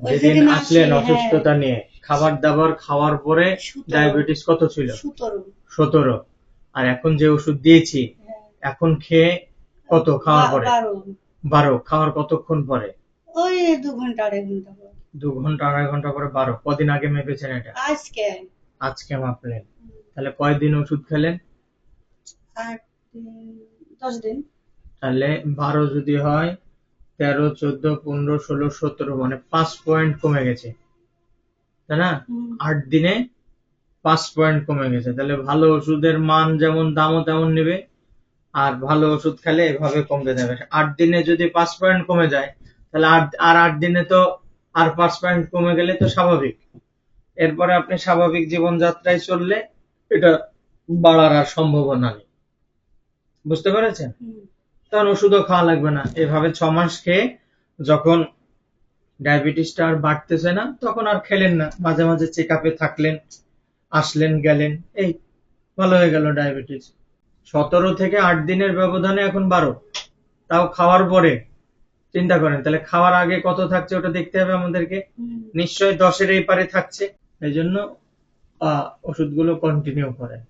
যেদিন আসলেন হ্যাঁ। অসুস্থতা নিয়ে খাবার দাবার খাওয়ার পরে। ডায়াবেটিস কত ছিল? সতেরো। আর এখন যে ওষুধ দিয়েছি হ্যাঁ। এখন খেয়ে কত খাওয়ার পরে? বারো। খাওয়ার কতক্ষণ পরে? ওই দু ঘণ্টা আড়াই ঘণ্টা পর। দু ঘণ্টা আড়াই ঘণ্টা পরে বারো। কদিন আগে মেপেছেন এটা? আজকে। আজকে মাপলেন। তাহলে কয়দিন ওষুধ খেলেন? দশ দিন। তাহলে বারো যদি হয় তেরো চোদ্দ পনেরো ষোলো সতেরো মানে পাঁচ পয়েন্ট কমে গেছে। তাই না? আট দিনে পাঁচ পয়েন্ট কমে গেছে। তাহলে ভালো ওষুধের মান যেমন দামও তেমন নেবে আর ভালো ওষুধ খেলে এভাবে কমতে যাবে। আট দিনে যদি পাঁচ পয়েন্ট কমে যায় তাহলে আট আর আট দিনে তো আর পাঁচ পয়েন্ট কমে গেলে তো স্বাভাবিক। এরপরে আপনি স্বাভাবিক জীবনযাত্রায় চললে এটা বাড়ার আর সম্ভাবনা নেই। বুঝতে পেরেছেন। তখন ওষুধও খাওয়া লাগবে না। এভাবে ছ মাস খেয়ে যখন ডায়াবেটিসটা আর বাড়তেছে না তখন আর খেলেন না। মাঝে মাঝে চেক আপে থাকলেন আসলেন গেলেন। এই ভালো হয়ে গেল ডায়াবেটিস। সতেরো থেকে আট দিনের ব্যবধানে এখন বারো। তাও খাওয়ার পরে চিন্তা করেন তাহলে খাওয়ার আগে কত থাকছে ওটা দেখতে হবে আমাদেরকে? নিশ্চয় দশের এই পারে থাকছে। এই জন্য আহ, ওষুধগুলো কন্টিনিউ করেন।